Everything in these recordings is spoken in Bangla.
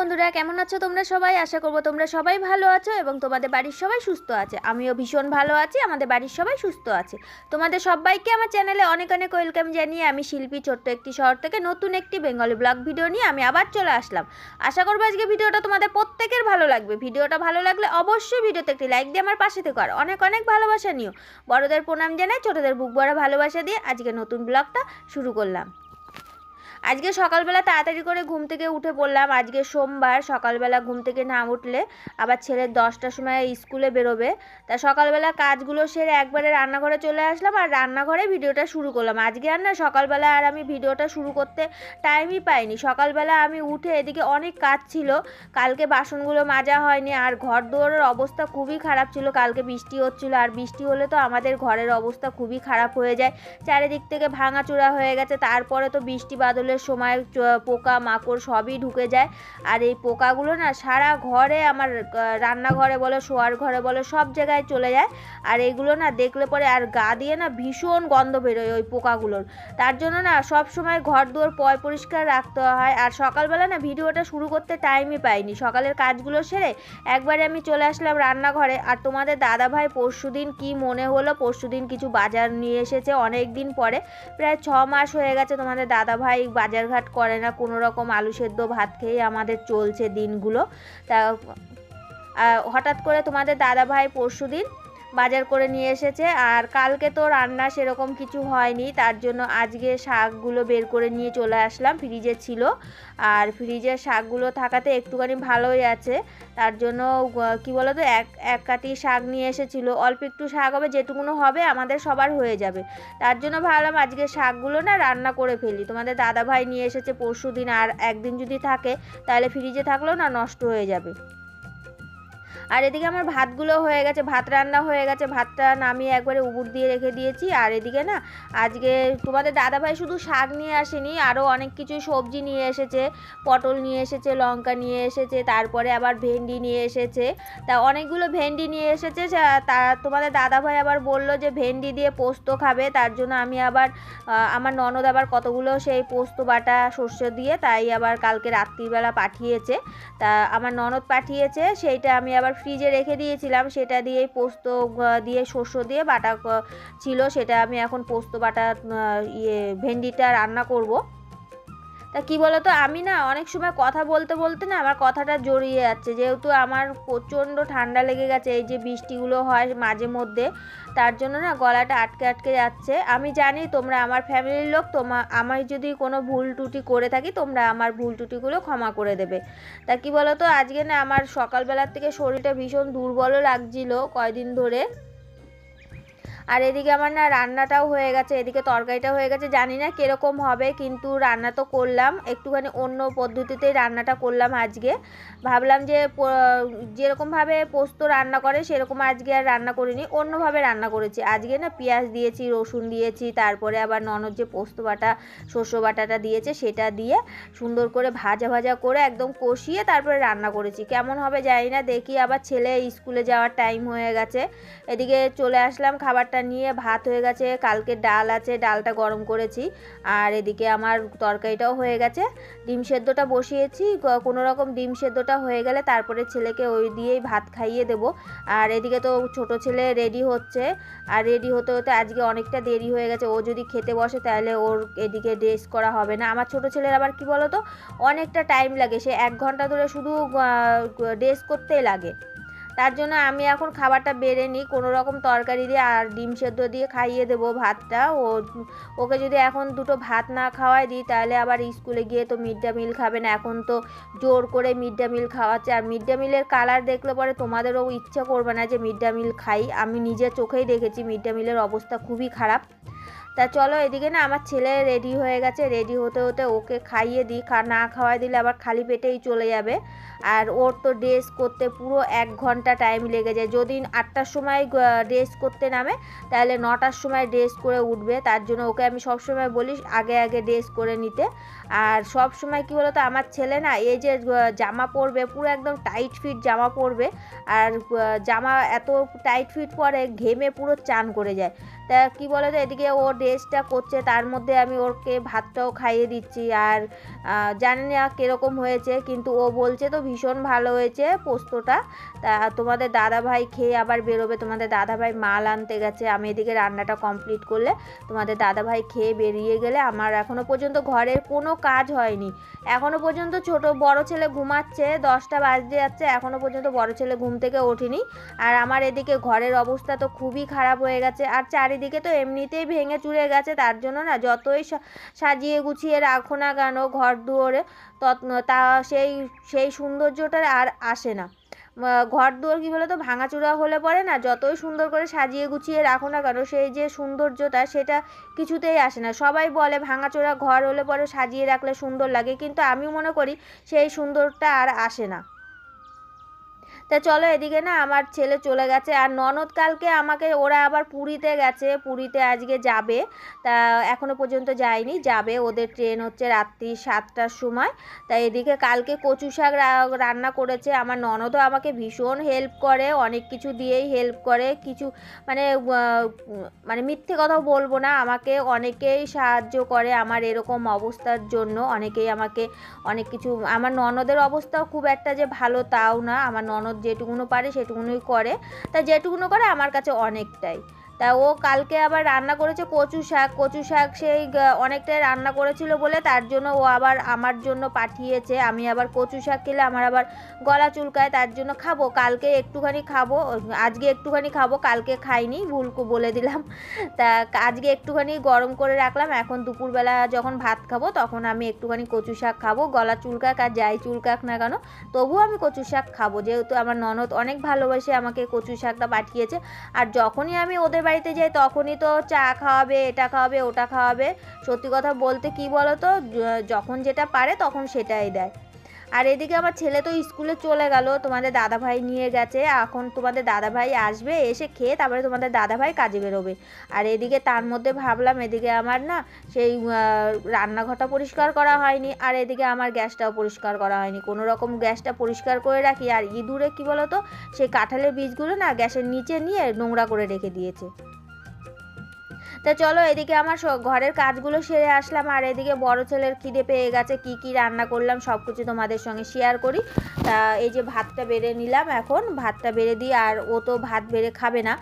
বন্ধুরা, কেমন আছো তোমরা সবাই? আশা করব তোমরা সবাই ভালো আছো এবং তোমাদের বাড়ির সবাই সুস্থ আছে। আমিও ভীষণ ভালো আছি, আমাদের বাড়ির সবাই সুস্থ আছে। তোমাদের সবাইকে আমার চ্যানেলে অনেক অনেক ওয়েলকাম জানিয়ে আমি শিল্পী ছোট্ট একটি শহর থেকে নতুন একটি বেঙ্গলি ব্লগ ভিডিও নিয়ে আমি আবার চলে আসলাম। আশা করব আজকে ভিডিওটা তোমাদের প্রত্যেকের ভালো লাগবে। ভিডিওটা ভালো লাগলে অবশ্যই ভিডিওতে একটি লাইক দিয়ে আমার পাশে থেকে, আর অনেক অনেক ভালোবাসা নিও। বড়দের প্রণাম জানাই, ছোটদের বুক ভরা ভালোবাসা দিয়ে আজকে নতুন ব্লগটা শুরু করলাম। আজকে সকালবেলা তাড়াতাড়ি করে ঘুম থেকে উঠে পড়লাম। আজকে সোমবার, সকালবেলা ঘুম থেকে না উঠলে আবার ছেলের দশটার সময় স্কুলে বেরোবে। তা সকালবেলা কাজগুলো সেরে একবারে রান্নাঘরে চলে আসলাম আর রান্নাঘরে ভিডিওটা শুরু করলাম। আজকে আর না সকালবেলা আর আমি ভিডিওটা শুরু করতে টাইমই পাইনি। সকালবেলা আমি উঠে এদিকে অনেক কাজ ছিল। কালকে বাসনগুলো মাজা হয়নি আর ঘর দুয়ারের অবস্থা খুবই খারাপ ছিল। কালকে বৃষ্টি হচ্ছিল আর বৃষ্টি হলে তো আমাদের ঘরের অবস্থা খুবই খারাপ হয়ে যায়। চারিদিক থেকে ভাঙাচোরা হয়ে গেছে। তারপরে তো বৃষ্টি বাদলের সময় পোকা মাকড় সবই ঢুকে যায়। আর এই পোকাগুলো না সারা ঘরে আমার রান্নাঘরে বলো, শোয়ার ঘরে বলো, সব জায়গায় চলে যায়। আর এগুলো না দেখলে পরে আর গা দিয়ে না ভীষণ গন্ধ বেরোয় ওই পোকাগুলোর। তার জন্য না সব সময় ঘর দুয়ার পয় পরিষ্কার রাখতে হয়। আর সকালবেলা না ভিডিওটা শুরু করতে টাইমই পাইনি। সকালের কাজগুলো সেরে একবারে আমি চলে আসলাম রান্নাঘরে। আর তোমাদের দাদা ভাই পরশুদিন কি মনে হলো? পরশুদিন কিছু বাজার নিয়ে এসেছে অনেক দিন পরে। প্রায় ছ মাস হয়ে গেছে তোমাদের দাদা ভাই বাজারঘাট করে না, কোনো রকম আলু সেদ্ধ ভাত খেয়ে আমাদের চলছে দিনগুলো। তা হঠাৎ করে তোমাদের দাদা ভাই পরশুদিন বাজার করে নিয়ে এসেছে। আর কালকে তো রান্না সেরকম কিছু হয়নি, তার জন্য আজকে শাকগুলো বের করে নিয়ে চলে আসলাম, ফ্রিজে ছিল। আর ফ্রিজের শাকগুলো থাকাতে একটুখানি ভালোই আছে, তার জন্য কি বলো তো এক এক কাটি শাক নিয়ে এসেছিল। অল্প একটু শাক হবে, যেটুকুনো হবে, আমাদের সবার হয়ে যাবে। তার জন্য ভাবলাম আজকে শাকগুলো না রান্না করে ফেলি। তোমাদের দাদা ভাই নিয়ে এসেছে পরশু দিন আর একদিন যদি থাকে, তাহলে ফ্রিজে থাকলেও না নষ্ট হয়ে যাবে। আর এদিকে আমার ভাতগুলো হয়ে গেছে, ভাত রান্না হয়ে গেছে, ভাতটা নামিয়ে একবারে উবুর দিয়ে রেখে দিয়েছি। আর এদিকে না, আজকে তোমাদের দাদাভাই শুধু শাক নিয়ে আসেনি আরও অনেক কিছু সবজি নিয়ে এসেছে, পটল নিয়ে এসেছে, লঙ্কা নিয়ে এসেছে, তারপরে আবার ভেন্ডি নিয়ে এসেছে। তা অনেকগুলো ভেন্ডি নিয়ে এসেছে তা তোমাদের দাদাভাই আবার বলল যে ভেন্ডি দিয়ে পোস্ত খাবে, তার জন্য আমি আবার আমার ননদ আবার কতগুলো সেই পোস্ত বাটা শস্য দিয়ে তাই আবার কালকে রাত্রিবেলা পাঠিয়েছে। তা আমার ননদ পাঠিয়েছে, সেইটা আমি আবার ফ্রিজে রেখে দিয়েছিলাম, সেটা দিয়েই পোস্ত দিয়ে শস্য দিয়ে বাটা ছিল, সেটা আমি এখন পোস্ত, বাটা ইয়ে ভেন্ডিটা রান্না করব। তা কি বলতো, আমি না অনেক সময় কথা বলতে বলতে না আমার কথাটা জড়িয়ে যাচ্ছে। যেহেতু আমার প্রচণ্ড ঠান্ডা লেগে গেছে, এই যে বৃষ্টিগুলো হয় মাঝে মধ্যে, তার জন্য না গলাটা আটকে আটকে যাচ্ছে। আমি জানি তোমরা আমার ফ্যামিলির লোক, তোমা আমার যদি কোনো ভুল টুটি করে থাকি, তোমরা আমার ভুল টুটিগুলো ক্ষমা করে দেবে। তা কি বলতো, আজকে না আমার সকালবেলার থেকে শরীরটা ভীষণ দুর্বলও লাগছিল কয়দিন ধরে। আর এদিকে আমার না রান্নাটাও হয়ে গেছে, এদিকে তরকারিটা হয়ে গেছে, জানি না কীরকম হবে, কিন্তু রান্না তো করলাম, একটুখানি অন্য পদ্ধতিতেই রান্নাটা করলাম আজকে। ভাবলাম যে যেরকমভাবে পোস্ত রান্না করে, সেরকম আজকে আর রান্না করিনি, অন্যভাবে রান্না করেছি। আজকে না পেঁয়াজ দিয়েছি, রসুন দিয়েছি, তারপরে আবার ননদ যে পোস্ত বাটা শস্য বাটাটা দিয়েছে, সেটা দিয়ে সুন্দর করে ভাজা ভাজা করে একদম কষিয়ে তারপরে রান্না করেছি। কেমন হবে জানি না, দেখি আবার ছেলে স্কুলে যাওয়ার টাইম হয়ে গেছে। এদিকে চলে আসলাম খাবারটা নিয়ে ভাত হয়ে গেছে, কালকে ডাল আছে, ডালটা গরম করেছি। আর এদিকে আমার তরকারিটাও হয়ে গেছে। ডিম সেদ্ধটা বসিয়েছি কোনো রকম ডিম সেদ্ধটা হয়ে গেলে তারপরে ছেলেকে ওই দিয়েই ভাত খাইয়ে দেবো। আর এদিকে তো ছোট ছেলে রেডি হচ্ছে। আর রেডি হতে হতে আজকে অনেকটা দেরি হয়ে গেছে। ও যদি খেতে বসে তাহলে ওর এদিকে ড্রেস করা হবে না। আমার ছোট ছেলের আবার কি বলো তো অনেকটা টাইম লাগে। সে এক ঘণ্টা ধরে শুধু ড্রেস করতেই লাগে। তার জন্য আমি এখন খাবারটা বেড়ে নিই। কোনো রকম তরকারি দিয়ে আর ডিম সেদ্ধ দিয়ে খাইয়ে দেবো ভাতটা। ও, ওকে যদি এখন দুটো ভাত না খাওয়াই দিই, তাহলে আবার স্কুলে গিয়ে তো মিড ডে মিল খাবে না। এখন তো জোর করে মিড ডে মিল খাওয়াচ্ছে। আর মিড ডে মিলের কালার দেখলে পরে তোমাদেরও ইচ্ছা করবে না যে মিড ডে মিল খাই। আমি নিজের চোখেই দেখেছি মিড ডে মিলের অবস্থা খুবই খারাপ। তা চলো এদিকে না আমার ছেলে রেডি হয়ে গেছে রেডি হতে হতে ওকে খাইয়ে দিই না খাওয়াই দিলে আবার খালি পেটেই চলে যাবে। আর ওর তো ড্রেস করতে পুরো এক ঘণ্টা টাইম লেগে যায়। যদি আটটার সময় ড্রেস করতে নামে, তাহলে নটার সময় ড্রেস করে উঠবে। তার জন্য ওকে আমি সব সময় বলি আগে আগে ড্রেস করে নিতে। আর সব সময় কি বলতো, আমার ছেলে না এই যে জামা পরবে, পুরো একদম টাইট ফিট জামা পরবে। আর জামা এত টাইট ফিট পরে ঘেমে পুরো চান করে যায়। তা কি বলে তো এদিকে ও ড্রেসটা করছে, তার মধ্যে আমি ওকে ভাতটাও খাইয়ে দিচ্ছি। আর জানি না কীরকম হয়েছে, কিন্তু ও বলছে তো ভীষণ ভালো হয়েছে পোস্তটা। তা তোমাদের দাদা ভাই খেয়ে আবার বেরোবে, তোমাদের দাদা ভাই মাল আনতে গেছে, আমি এদিকে রান্নাটা কমপ্লিট করলে তোমাদের দাদা ভাই খেয়ে বেরিয়ে গেলে আমার এখনও পর্যন্ত ঘরের কোনো কাজ হয়নি। এখনও পর্যন্ত ছোট বড় ছেলে ঘুমাচ্ছে, দশটা বাজতে যাচ্ছে, এখনও পর্যন্ত বড় ছেলে ঘুম থেকে ওঠেনি। আর আমার এদিকে ঘরের অবস্থা তো খুবই খারাপ হয়ে গেছে, আর চারিদিকে তো এমনিতেই ভেঙে চুরে গেছে, তার জন্য না যতই সাজিয়ে গুছিয়ে রাখো না কেন ঘর দুয়ারে, তত তা সেই সেই সৌন্দর্যটা আর আসে না। ঘর দুয়ার কী বলো তো ভাঙাচুরা হলে পরে না যতই সুন্দর করে সাজিয়ে গুছিয়ে রাখো না কেন সেই যে সৌন্দর্যটা সেটা কিছুতেই আসে না। সবাই বলে ভাঙাচোরা ঘর হলে পরে সাজিয়ে রাখলে সুন্দর লাগে, কিন্তু আমি মনে করি সেই সুন্দরটা আর আসে না। তা চলো এদিকে না আমার ছেলে চলে গেছে। আর ননদ কালকে আমাকে, ওরা আবার পুরীতে গেছে, পুরীতে আজকে যাবে। তা এখনও পর্যন্ত যায়নি, যাবে। ওদের ট্রেন হচ্ছে রাত্রি সাতটার সময়। তা এদিকে কালকে কচু শাক রান্না করেছে। আমার ননদও আমাকে ভীষণ হেল্প করে, অনেক কিছু দিয়েই হেল্প করে। কিছু মানে মানে মিথ্যে কথা বলব না, আমাকে অনেকেই সাহায্য করে আমার এরকম অবস্থার জন্য। অনেকেই আমাকে অনেক কিছু, আমার ননদের অবস্থাও খুব একটা যে ভালো তাও না। আমার ননদ যেটুকুনো পারে সেটুকুনোই করে। তা যেটুকুনো করে আমার কাছে অনেকটাই। তা ও কালকে আবার রান্না করেছে কচু শাক। কচু শাক সেই অনেকটাই রান্না করেছিল বলে তার জন্য ও আবার আমার জন্য পাঠিয়েছে। আমি আবার কচু শাক খেলে আমার আবার গলা চুলকায়, তার জন্য খাব। কালকে একটুখানি খাব, আজকে একটুখানি খাব, কালকে খাইনি ভুলকু বলে দিলাম। তা আজকে একটুখানি গরম করে রাখলাম, এখন দুপুরবেলা যখন ভাত খাব তখন আমি একটুখানি কচু শাক খাব। গলা চুলকাক আর যাই চুলকাক না কেন, তবুও আমি কচু শাক খাব। যেহেতু আমার ননদ অনেক ভালোবাসে আমাকে কচু শাকটা পাঠিয়েছে, আর যখনই আমি ওদের বাড়িতে যাই তখনই তো চা খাওয়াবে, এটা খাওয়াবে, ওটা খাওয়াবে। সত্যি কথা বলতে কি বলো তো যখন যেটা পারে তখন সেটাই দেয়। আর এদিকে আমার ছেলে তো স্কুলে চলে গেল, তোমাদের দাদা ভাই নিয়ে গেছে। এখন তোমাদের দাদা ভাই আসবে, এসে খেয়ে তারপরে তোমাদের দাদা ভাই কাজে বেরোবে। আর এদিকে তার মধ্যে ভাবলাম, এদিকে আমার না সেই রান্নাঘরটা পরিষ্কার করা হয়নি, আর এদিকে আমার গ্যাসটাও পরিষ্কার করা হয়নি। কোনো রকম গ্যাসটা পরিষ্কার করে রাখি, আর ইঁদুরে কী বলো তো সেই কাঁঠালের বীজগুলো না গ্যাসের নিচে নিয়ে নোংরা করে রেখে দিয়েছে। তা চলো এদিকে আমার ঘরের কাজগুলো সেরে আসলাম, আর এদিকে বড় ছেলের খিদে পেয়ে গেছে, কি কি রান্না করলাম সব কিছু তোমাদের সঙ্গে শেয়ার করি। তা এই যে ভাতটা বেড়ে নিলাম এখন, ভাতটা বেড়ে দিই আর ও তো ভাত বেড়ে খাবে না।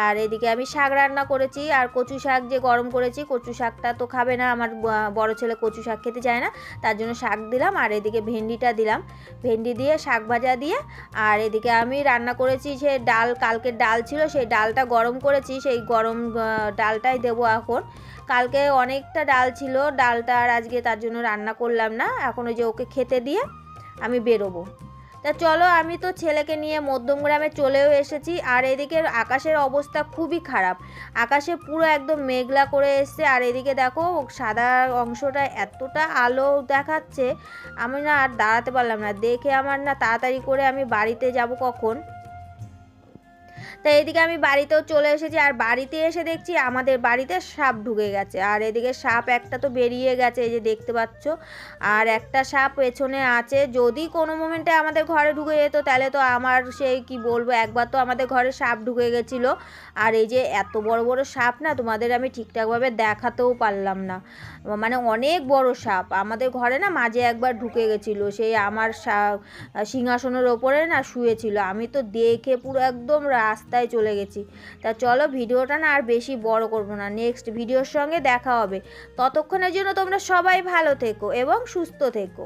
আর এদিকে আমি শাক রান্না করেছি, আর কচু শাক যে গরম করেছি, কচু শাকটা তো খাবে না, আমার বড় ছেলে কচু শাক খেতে চায় না, তার জন্য শাক দিলাম, আর এদিকে ভেন্ডিটা দিলাম। ভেন্ডি দিয়ে শাক ভাজা দিয়ে, আর এদিকে আমি রান্না করেছি যে ডাল, কালকের ডাল ছিল, সেই ডালটা গরম করেছি, সেই গরম ডালটাই দেবো এখন। কালকে অনেকটা ডাল ছিল, ডালটা আর আজকে তার জন্য রান্না করলাম না। এখন ওই যে ওকে খেতে দিয়ে আমি বেরোবো। তা চলো, আমি তো ছেলেকে নিয়ে মধ্যমগ্রামে চলেও এসেছি, আর এদিকে আকাশের অবস্থা খুবই খারাপ। আকাশে পুরো একদম মেঘলা করে এসছে, আর এদিকে দেখো, সাদা অংশটা এতটা আলো দেখাচ্ছে, আমি না আর দাঁড়াতে পারলাম না। দেখে আমার না তাড়াতাড়ি করে আমি বাড়িতে যাব কখন? তা এদিকে আমি বাড়িতেও চলে এসেছি, আর বাড়িতে এসে দেখছি আমাদের বাড়িতে সাপ ঢুকে গেছে। আর এদিকে সাপ একটা তো বেরিয়ে গেছে, এই যে দেখতে পাচ্ছ। আর একটা সাপ পেছনে আছে, যদি কোনো মোমেন্টে আমাদের ঘরে ঢুকে যেত, তাহলে তো আমার সেই কি বলব, একবার তো আমাদের ঘরে সাপ ঢুকে গেছিল। আর এই যে এত বড় বড় সাপ না, তোমাদের আমি ঠিকঠাকভাবে দেখাতেও পারলাম না। মানে অনেক বড় সাপ। আমাদের ঘরে না মাঝে একবার ঢুকে গেছিল, সেই আমার সিংহাসনের ওপরে না শুয়েছিল। আমি তো দেখে পুরো একদম রাস্তায় চলে গেছি। তা চলো ভিডিওটা না আর বেশি বড় করব না। নেক্সট ভিডিওর সঙ্গে দেখা হবে। ততক্ষণের জন্য তোমরা সবাই ভালো থেকো এবং সুস্থ থেকো।